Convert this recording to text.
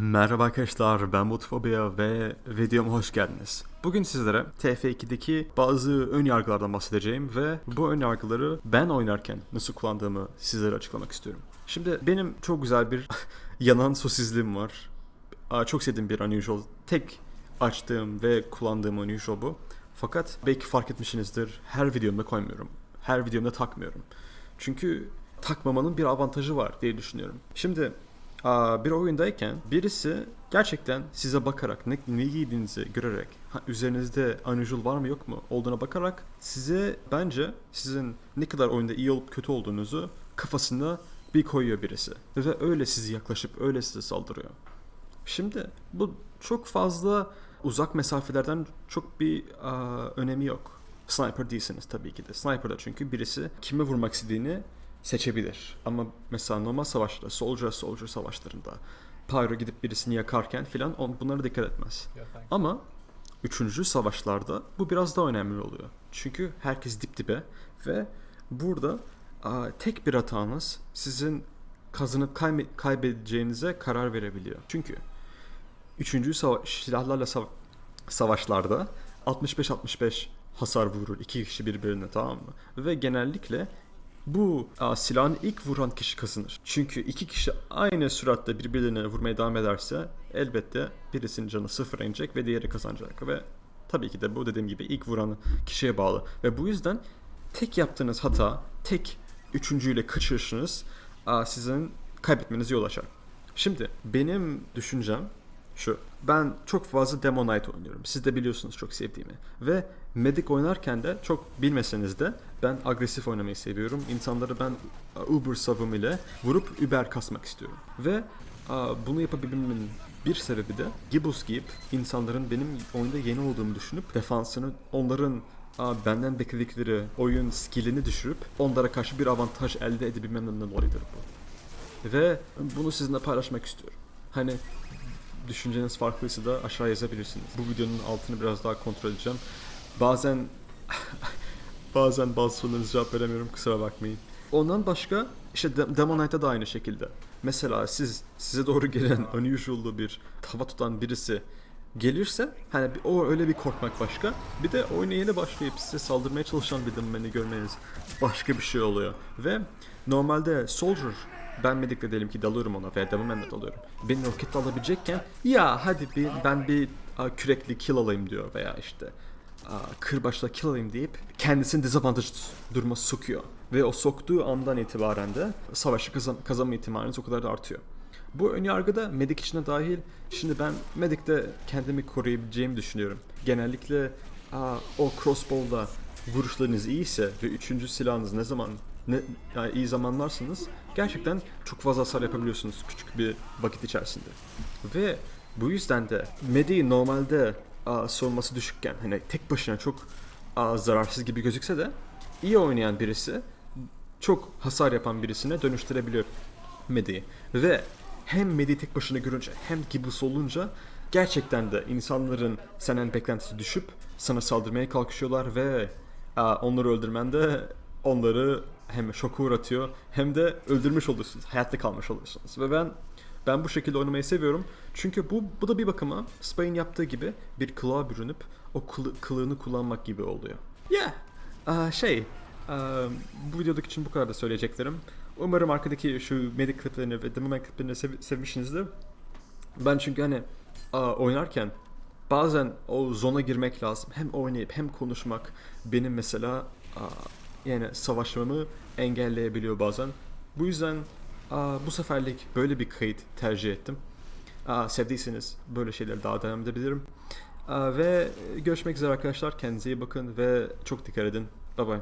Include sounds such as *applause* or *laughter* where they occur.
Merhaba arkadaşlar ben Mutfobia ve videoma hoş geldiniz. Bugün sizlere TF2'deki bazı ön yargılardan bahsedeceğim ve bu ön yargıları ben oynarken nasıl kullandığımı sizlere açıklamak istiyorum. Şimdi benim çok güzel bir *laughs* yanan sosizliğim var. Çok sevdiğim bir unusual. Tek açtığım ve kullandığım unusual bu. Fakat belki fark etmişsinizdir her videomda koymuyorum. Her videomda takmıyorum. Çünkü takmamanın bir avantajı var diye düşünüyorum. Şimdi bir oyundayken birisi gerçekten size bakarak ne, ne giydiğinizi görerek üzerinizde unusual var mı yok mu olduğuna bakarak size bence sizin ne kadar oyunda iyi olup kötü olduğunuzu kafasında bir koyuyor birisi. Ve öyle sizi yaklaşıp öyle size saldırıyor. Şimdi bu çok fazla uzak mesafelerden çok bir aa, önemi yok. Sniper değilsiniz tabii ki de. Sniper'da çünkü birisi kime vurmak istediğini seçebilir. Ama mesela normal savaşta, soldier soldier savaşlarında Pyro gidip birisini yakarken filan on bunlara dikkat etmez. Ama üçüncü savaşlarda bu biraz daha önemli oluyor. Çünkü herkes dip dibe ve burada tek bir hatanız sizin kazanıp kaybe- kaybedeceğinize karar verebiliyor. Çünkü üçüncü savaş, silahlarla sava- savaşlarda 65-65 hasar vurur iki kişi birbirine tamam mı? Ve genellikle bu silahın ilk vuran kişi kazanır. Çünkü iki kişi aynı süratle birbirlerine vurmaya devam ederse elbette birisinin canı sıfıra inecek ve diğeri kazanacak. Ve tabii ki de bu dediğim gibi ilk vuran kişiye bağlı. Ve bu yüzden tek yaptığınız hata, tek üçüncüyle kaçırışınız sizin kaybetmenize yol açar. Şimdi benim düşüncem şu. Ben çok fazla Demo Knight oynuyorum. Siz de biliyorsunuz çok sevdiğimi. Ve Medic oynarken de çok bilmeseniz de ben agresif oynamayı seviyorum. İnsanları ben a, Uber savım ile vurup Uber kasmak istiyorum. Ve bunu yapabilmemin bir sebebi de Gibbous giyip insanların benim oyunda yeni olduğumu düşünüp defansını onların benden bekledikleri oyun skillini düşürüp onlara karşı bir avantaj elde edebilmemden dolayıdır bu. Ve bunu sizinle paylaşmak istiyorum. Hani düşünceniz farklıysa da aşağı yazabilirsiniz. Bu videonun altını biraz daha kontrol edeceğim. Bazen *laughs* bazen bazı sorularınıza cevap veremiyorum kusura bakmayın. Ondan başka işte De- Demon da aynı şekilde. Mesela siz size doğru gelen *laughs* unusual'lı bir tava tutan birisi gelirse hani o öyle bir korkmak başka. Bir de oyuna yeni başlayıp size saldırmaya çalışan bir demeni görmeniz başka bir şey oluyor. Ve normalde Soldier ben medikle diyelim ki dalıyorum ona veya Demoman'la dalıyorum. Beni roketle alabilecekken ya hadi bir, ben bir a, kürekli kill alayım diyor veya işte a, kırbaçla kill alayım deyip kendisini dezavantaj duruma sokuyor. Ve o soktuğu andan itibaren de savaşı kazan, kazanma ihtimaliniz o kadar da artıyor. Bu önyargıda medik içine dahil. Şimdi ben medikte kendimi koruyabileceğimi düşünüyorum. Genellikle aa, o crossbow'da vuruşlarınız iyiyse ve üçüncü silahınız ne zaman ne yani iyi zamanlarsınız gerçekten çok fazla hasar yapabiliyorsunuz küçük bir vakit içerisinde. Ve bu yüzden de Medi normalde aa, savunması düşükken hani tek başına çok aa, zararsız gibi gözükse de iyi oynayan birisi çok hasar yapan birisine dönüştürebiliyor Medi'yi. Ve hem Medi tek başına görünce hem Gibbous olunca gerçekten de insanların senden beklentisi düşüp sana saldırmaya kalkışıyorlar ve aa, onları öldürmen de onları hem şoka uğratıyor hem de öldürmüş oluyorsunuz. Hayatta kalmış oluyorsunuz. Ve ben ben bu şekilde oynamayı seviyorum. Çünkü bu bu da bir bakıma Spain yaptığı gibi bir kılığa bürünüp o kılı- kılığını kullanmak gibi oluyor. Yeah. Aa, şey, aa, bu videodaki için bu kadar da söyleyeceklerim. Umarım arkadaki şu medic kliplerini ve demo kliplerini sev- sevmişsinizdir. Ben çünkü hani aa, oynarken bazen o zona girmek lazım. Hem oynayıp hem konuşmak benim mesela aa, yani savaşmamı engelleyebiliyor bazen. Bu yüzden bu seferlik böyle bir kayıt tercih ettim. Aa, sevdiyseniz böyle şeyler daha devam edebilirim. Ve görüşmek üzere arkadaşlar. Kendinize iyi bakın ve çok dikkat edin. Bye bye.